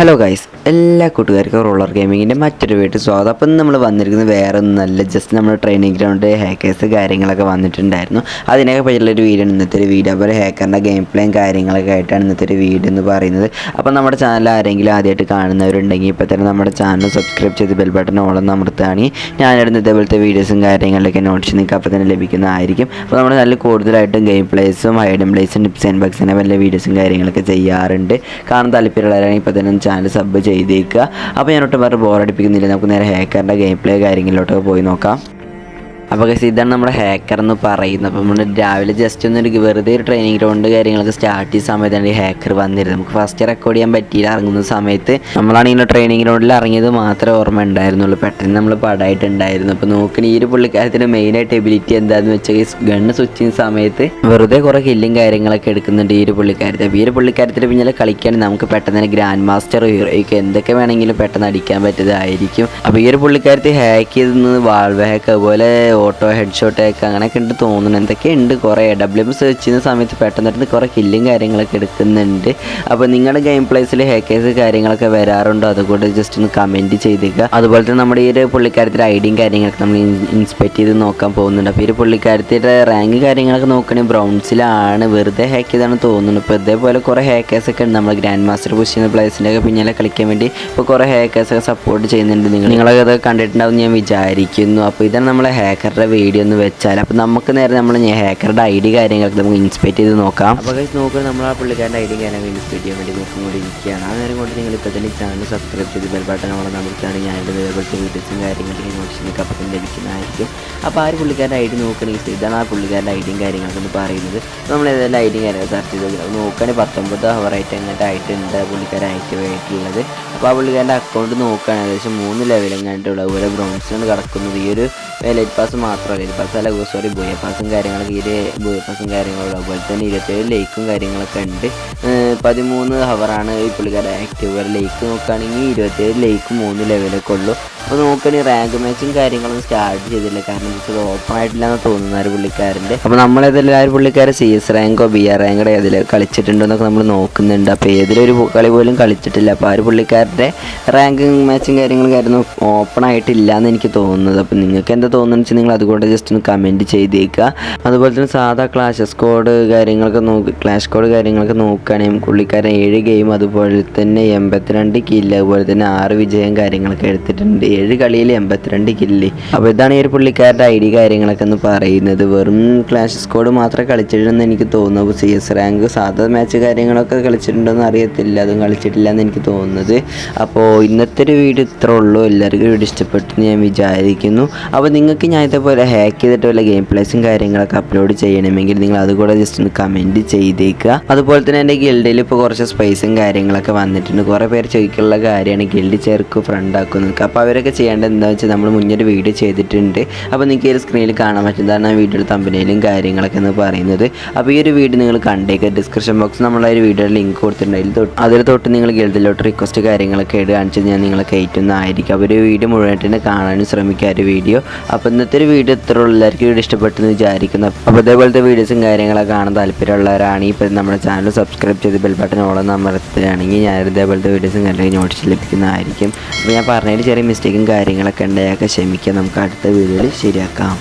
Hello guys എല്ലാ കൂട്ടുകാർക്കും roller ഗെയിമിങ്ങിന്റെ മറ്റൊരു വീട്ടിൽ സ്വാഗതം. അപ്പം നമ്മൾ വന്നിരിക്കുന്നത് വേറെ ഒന്നല്ല ജസ്റ്റ് നമ്മൾ ട്രെയിനിങ് ഗ്രൗണ്ട് ഹാക്കേഴ്സ് കാര്യങ്ങളൊക്കെ വന്നിട്ടുണ്ടായിരുന്നു. അതിനൊക്കെ പറ്റിയുള്ളൊരു വീഡിയോ ഇന്നത്തെ ഒരു വീഡിയോ. അപ്പോൾ ഹാക്കറിന്റെ ഗെയിം പ്ലേയും കാര്യങ്ങളൊക്കെ ആയിട്ടാണ് ഇന്നത്തെ ഒരു വീഡിയോ എന്ന് പറയുന്നത്. അപ്പം നമ്മുടെ ചാനൽ ആരെങ്കിലും ആദ്യമായിട്ട് കാണുന്നവരുണ്ടെങ്കിൽ ഇപ്പോൾ തന്നെ നമ്മുടെ ചാനൽ സബ്സ്ക്രൈബ് ചെയ്ത് ബെൽ ബട്ടൺ ഓളം അമർത്തുകയാണെങ്കിൽ ഞാനിടുന്ന ഇതേപോലത്തെ വീഡിയോസും കാര്യങ്ങളിലൊക്കെ നോട്ട്സ് നിങ്ങൾക്ക് അപ്പോൾ തന്നെ ലഭിക്കുന്നതായിരിക്കും. അപ്പോൾ നമ്മുടെ ചാനൽ കൂടുതലായിട്ടും ഗെയിം പ്ലേസും ഹൈഡൻ പ്ലേസും ടിപ്സ് ആൻഡ് ബക്സിനെ വല്ല വീഡിയോസും കാര്യങ്ങളൊക്കെ ചെയ്യാറുണ്ട്. കാണാൻ താല്പര്യമുള്ളവരാണെങ്കിൽ ഇപ്പോൾ തന്നെ ചാനൽ സബ് ചെയ്തേക്കുക. അപ്പോൾ ഞാൻ ഒട്ടും ബോർ അടിപ്പിക്കുന്നില്ല. നമുക്ക് നേരെ ഹാക്കറിന്റെ ഗെയിം പ്ലേ കാര്യങ്ങളിലോട്ടൊക്കെ പോയി നോക്കാം. അപ്പോൾ ഗൈസ് ഇതാണ് നമ്മുടെ ഹാക്കർ എന്ന് പറയുന്നത്. അപ്പോൾ നമ്മൾ രാവിലെ ജസ്റ്റ് ഒന്ന് വെറുതെ ഒരു ട്രെയിനിങ് ഗ്രൗണ്ട് കാര്യങ്ങളൊക്കെ സ്റ്റാർട്ട് ചെയ്ത സമയത്താണ് ഈ ഹാക്കർ വന്നിരുന്നത്. നമുക്ക് ഫസ്റ്റ് റെക്കോർഡ് ചെയ്യാൻ പറ്റിയില്ല. ഇറങ്ങുന്ന സമയത്ത് നമ്മളാണ് ഇങ്ങനെ ട്രെയിനിങ് ഗ്രൗണ്ടിൽ ഇറങ്ങിയത് മാത്രമേ ഓർമ്മ ഉണ്ടായിരുന്നുള്ളൂ. പെട്ടെന്ന് നമ്മൾ പടായിട്ടുണ്ടായിരുന്നു അപ്പോൾ നോക്കണ ഈ ഒരു പുള്ളിക്കാരത്തിന്റെ മെയിനായിട്ട് എബിലിറ്റി എന്താണെന്ന് വെച്ചാൽ ഗണ്ണ് സ്വിച്ച് ചെയ്യുന്ന സമയത്ത് വെറുതെ കുറേ കില്ലും കാര്യങ്ങളൊക്കെ എടുക്കുന്നുണ്ട് ഈ ഒരു പുള്ളിക്കാരത്തെ. അപ്പോൾ ഈ ഒരു പുള്ളിക്കാരത്തിന്റെ പിന്നിൽ കളിക്കുകയാണെങ്കിൽ നമുക്ക് പെട്ടെന്ന് തന്നെ ഗ്രാൻഡ് മാസ്റ്റർ ഹീറോയ്ക്ക് എന്തൊക്കെ വേണമെങ്കിലും പെട്ടെന്ന് അടിക്കാൻ പറ്റിയതായിരിക്കും അപ്പോൾ ഈ ഒരു പുള്ളിക്കാരത്തെ ഹാക്ക് ചെയ്തത് വാൾവ് ഹാക്ക് അതുപോലെ ഓട്ടോ ഹെഡ് ഷോട്ട് ഹാക്ക് അങ്ങനെയൊക്കെ ഉണ്ട് തോന്നുന്നു. എന്തൊക്കെ ഉണ്ട് കുറേ ഡബ്ല്യു എം സെർച്ച് ചെയ്യുന്ന സമയത്ത് പെട്ടെന്ന് കുറേ കില്ലും കാര്യങ്ങളൊക്കെ എടുക്കുന്നുണ്ട്. അപ്പോൾ നിങ്ങളുടെ ഗെയിം പ്ലേസിൽ ഹാക്കേഴ്സ് കാര്യങ്ങളൊക്കെ വരാറുണ്ടോ? അതുകൊണ്ട് ജസ്റ്റ് ഒന്ന് കമന്റ് ചെയ്തേക്കുക. അതുപോലെ തന്നെ നമ്മുടെ ഈ ഒരു പുള്ളിക്കാരത്തിന്റെ ഐഡിയും കാര്യങ്ങളൊക്കെ നമ്മൾ ഇൻസ്പെക്ട് ചെയ്ത് നോക്കാൻ പോകുന്നുണ്ട്. അപ്പോൾ ഈ ഒരു റാങ്ക് കാര്യങ്ങളൊക്കെ നോക്കുകയാണെങ്കിൽ ബ്രൗൺസിലാണ്. വെറുതെ ഹാക്ക് ചെയ്താണ് തോന്നുന്നു. ഇപ്പോൾ ഇതേപോലെ കുറേ ഹാക്കേഴ്സ് ഒക്കെ ഉണ്ട്. നമ്മൾ ഗ്രാൻഡ് മാസ്റ്റർ പുഷ് ചെയ്യുന്ന പ്ലേസിന്റെ ഒക്കെ പിന്നാലെ കളിക്കാൻ വേണ്ടി ഇപ്പോൾ കുറേ ഹാക്കേഴ്സ് ഒക്കെ സപ്പോർട്ട് ചെയ്യുന്നുണ്ട്. നിങ്ങൾ നിങ്ങളൊക്കെ അത് കണ്ടിട്ടുണ്ടാവും ഞാൻ വിചാരിക്കുന്നു. അപ്പോൾ ഇതാണ് നമ്മളെ ഹാക്കറുടെ വീഡിയോ എന്ന് വെച്ചാൽ. അപ്പോൾ നമുക്ക് നേരെ നമ്മൾ ഹാക്കറുടെ ഐ ഡി കാര്യങ്ങളൊക്കെ നമുക്ക് ഇൻസ്പെക്ട് ചെയ്ത് നോക്കാം. അപ്പോൾ കഴിച്ച് നോക്കുക നമ്മൾ ആ പുള്ളിക്കാരന്റെ ഐ ഡി കാര്യങ്ങൾ ഇൻസ്പെക്ട് ചെയ്യാൻ വേണ്ടി നോക്കിക്കൊണ്ടിരിക്കുകയാണ് ആ നേരം കൊണ്ട് നിങ്ങൾ ഇപ്പോൾ തന്നെ ചാനൽ സബ്സ്ക്രൈബ് ചെയ്ത് ബെൽബട്ടൺ ബട്ടൺ ഓളം നമുക്കാണ് ഞാൻ ഇതേപോലത്തെ വീഡിയോസും കാര്യങ്ങളൊക്കെ നോട്ടിഫിക്കേഷൻ അപ്പം ലഭിക്കുന്നതായിരിക്കും. അപ്പോൾ ആ ഒരു പുള്ളിക്കാരന്റെ ഐ ഡി നോക്കുകയാണെങ്കിൽ ഇതാണ് ആ പുള്ളിക്കാരന്റെ ഐ ഡിയും കാര്യങ്ങളൊക്കെ എന്ന് പറയുന്നത്. നമ്മൾ ഏതെല്ലാം ഐ ഡിയും കാര്യങ്ങൾ സെർച്ച് ചെയ്ത് നോക്കുക നോക്കുകയാണെങ്കിൽ പത്തൊമ്പത് ഹവറായിട്ട് എങ്ങനത്തെ ആയിട്ടുണ്ട് പുള്ളിക്കാരൻ ആക്റ്റീവ് ആയിട്ടുള്ളത് അപ്പോൾ ആ പുള്ളിക്കാരന്റെ അക്കൗണ്ട് നോക്കുകയാണെങ്കിൽ ഏകദേശം മൂന്ന് ലെവലും കണ്ടിട്ടുള്ള അതുപോലെ ബ്രൗൺസിലാണ് കിടക്കുന്നത്. ഈ ഒരു ലൈറ്റ് പാസ് മാത്രമല്ല അല്ല സോറി ബോയ പാസും കാര്യങ്ങളൊക്കെ ഇത് ബോയ പാസും കാര്യങ്ങളും അതുപോലെ തന്നെ ഇരുപത്തേഴ് ലൈക്കും കാര്യങ്ങളൊക്കെ ഉണ്ട്. പതിമൂന്ന് ഹവറാണ് ഈ പുള്ളിക്കാരുടെ ആക്റ്റീവ് ലൈക്ക് നോക്കുകയാണെങ്കിൽ ഇരുപത്തേഴ് ലൈക്ക് മൂന്ന് ലെവലൊക്കെ ഉള്ളൂ. അപ്പോൾ നോക്കുകയാണെങ്കിൽ റാങ്ക് മാച്ചും കാര്യങ്ങളൊന്നും സ്റ്റാർട്ട് ചെയ്തില്ല. കാരണം ഇത് ഓപ്പൺ ആയിട്ടില്ല എന്ന് തോന്നുന്ന ഒരു പുള്ളിക്കാരന്റെ. അപ്പോൾ നമ്മളേതെല്ലാവരും പുള്ളിക്കാരൻ സി എസ് റാങ്കോ ബി ആർ റാങ്കോ ഏതിൽ കളിച്ചിട്ടുണ്ടോ എന്നൊക്കെ നമ്മൾ നോക്കുന്നുണ്ട്. അപ്പോൾ ഏതിലൊരു കളി പോലും കളിച്ചിട്ടില്ല. അപ്പോൾ ആ ഒരു പുള്ളിക്കാരുടെ റാങ്കിങ് മാച്ചും കാര്യങ്ങളും കാര്യമൊന്നും ഓപ്പൺ ആയിട്ടില്ല എന്ന് എനിക്ക് തോന്നുന്നത്. അപ്പോൾ നിങ്ങൾക്ക് എന്താ തോന്നുന്നത് വെച്ചാൽ നിങ്ങൾ അതുകൊണ്ട് ജസ്റ്റ് ഒന്ന് കമന്റ് ചെയ്തേക്കുക. അതുപോലെ തന്നെ സാധാ ക്ലാഷ് സ്കോഡ് കാര്യങ്ങളൊക്കെ നോക്കി ക്ലാഷ് കോഡ് കാര്യങ്ങളൊക്കെ നോക്കുകയാണെങ്കിൽ പുള്ളിക്കാരൻ ഏഴ് ഗെയിം അതുപോലെ തന്നെ എൺപത്തിരണ്ട് കില്ല് അതുപോലെ തന്നെ ആറ് വിജയം കാര്യങ്ങളൊക്കെ എടുത്തിട്ടുണ്ട്. ഏഴ് കളിയിൽ എൺപത്തിരണ്ട് കില്ല് അപ്പോൾ ഇതാണ് ഈ ഒരു പുള്ളിക്കാരുടെ ഐ ഡി കാര്യങ്ങളൊക്കെ എന്ന് പറയുന്നത്. വെറും ക്ലാഷ് സ്കോഡ് മാത്രമേ കളിച്ചിട്ടുണ്ടെന്ന് എനിക്ക് തോന്നുന്നു. അപ്പോൾ സി എസ് റാങ്ക് സാധാ മാച്ച് കാര്യങ്ങളൊക്കെ കളിച്ചിട്ടുണ്ടോയെന്ന് അറിയത്തില്ല. അതും കളിച്ചിട്ടില്ല എന്ന് എനിക്ക് തോന്നുന്നത്. അപ്പോൾ ഇന്നത്തെ ഒരു വീഡിയോ ഇത്രേ ഉള്ളൂ. എല്ലാവർക്കും വീഡിയോ ഇഷ്ടപ്പെട്ടെന്ന് ഞാൻ വിചാരിക്കുന്നു. അപ്പോൾ നിങ്ങൾക്ക് ഞാൻ ഇതേപോലെ ഹാക്ക് ചെയ്തിട്ട് വല്ല ഗെയിം പ്ലേസും കാര്യങ്ങളൊക്കെ അപ്ലോഡ് ചെയ്യണമെങ്കിൽ നിങ്ങൾ അതുകൂടെ ജസ്റ്റ് ഒന്ന് കമന്റ് ചെയ്തേക്കുക. അതുപോലെ തന്നെ എന്റെ ഗിൽഡിൽ ഇപ്പോൾ കുറച്ച് സ്പൈസും കാര്യങ്ങളൊക്കെ വന്നിട്ടുണ്ട്. കുറേ പേര് ചോദിക്കാനുള്ള കാര്യമാണ് ഗിൽഡ് ചേർക്കും ഫ്രണ്ട് ആക്കുന്നതൊക്കെ അപ്പോൾ അവരൊക്കെ ചെയ്യേണ്ടത് എന്താണെന്ന് വെച്ചാൽ നമ്മൾ മുന്നൊരു വീഡിയോ ചെയ്തിട്ടുണ്ട്. അപ്പോൾ നിങ്ങൾക്ക് ഈ സ്ക്രീനിൽ കാണാൻ പറ്റുന്നതാണ് ആ വീഡിയോയുടെ തമ്പനയിലും കാര്യങ്ങളൊക്കെ എന്ന് പറയുന്നത്. അപ്പോൾ ഈ ഒരു വീഡിയോ നിങ്ങൾ കണ്ടേക്കുക ഡിസ്ക്രിപ്ഷൻ ബോക്സ് നമ്മൾ ആ ഒരു വീഡിയോയുടെ ലിങ്ക് കൊടുത്തിട്ടുണ്ട്. അതിൽ തൊട്ട് അതിൽ തൊട്ട് നിങ്ങൾ ഗിൽഡിലോട്ട് റിക്വസ്റ്റ് കാര്യങ്ങളൊക്കെ ഇട്ട് കാണിച്ച് ഞാൻ നിങ്ങളെ കയറ്റുന്നതായിരിക്കും. അപ്പോൾ വീഡിയോ മുഴുവനായിട്ട് തന്നെ കാണാനും ശ്രമിക്കുക ഒരു വീഡിയോ അപ്പോൾ ഇന്നത്തെ ഒരു വീഡിയോ ഉള്ളൂ. എല്ലാവർക്കും വീഡിയോ ഇഷ്ടപ്പെട്ടെന്ന് വിചാരിക്കുന്നു. അപ്പോൾ ഇതേപോലത്തെ വീഡിയോസും കാര്യങ്ങളൊക്കെ കാണാൻ താല്പര്യമുള്ളവരാണെങ്കിൽ ഇപ്പോൾ നമ്മുടെ ചാനൽ സബ്സ്ക്രൈബ് ചെയ്ത് ബെൽ ബട്ടൺ ഓളം അമർത്തുകയാണെങ്കിൽ ഞാൻ ഇതേപോലത്തെ വീഡിയോസും കാര്യങ്ങളും നോട്ടീസ് ലഭിക്കുന്നതായിരിക്കും. അപ്പോൾ ഞാൻ പറഞ്ഞതിൽ ചെറിയ മിസ്റ്റേക്കും കാര്യങ്ങളൊക്കെ ഉണ്ടായൊക്കെ ക്ഷമിക്കാം. നമുക്ക് അടുത്ത വീഡിയോയിൽ ശരിയാക്കാം.